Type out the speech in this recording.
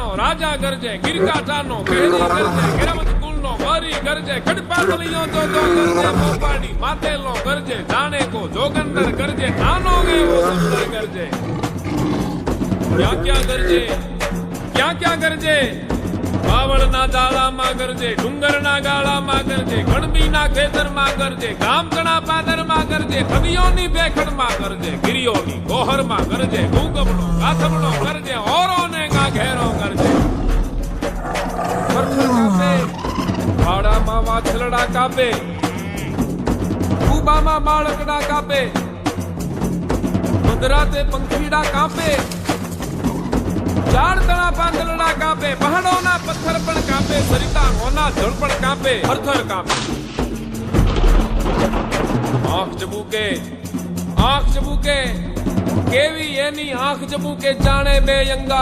નો રાજા ગરજે ગિરકાટાનો કેરી ગરજે ગિરમત કુલનો વરી ગરજે, ખડપાતળીઓ તો તો ગરજે, મોપાડી માતેલો ગરજે, જાણે કો જોગંદર ગરજે નાનો એવો સુંદર ગરજે. ક્યાં ક્યાં ગરજે? ક્યાં ક્યાં ગરજે? બાવળના દાળામાં ગરજે, ડુંગરના ગાળામાં ગરજે, ગણબીના ખેતરમાં ગરજે, ગામકણા પાદરમાં ગરજે નદીઓની ભેખડમાં ગરજે, ગિરિયોની ગોહરમાં ગરજે ગુગમણો ગાથમણો ગરજે. વાછલડા કાપે. કુબામાં બાળકડા કાપે. મધરાતે પંખીડા કાપે. તણા પાંદલડા કાપે. પહાડોના પથ્થર પણ કાપે. સરિતા હોના જળ પણ કાપે. હરથર કાપે. આંખ ચબુકે આંખ ચબુકે કેવી એની આંખ ચબુકે જાણે બે અંગા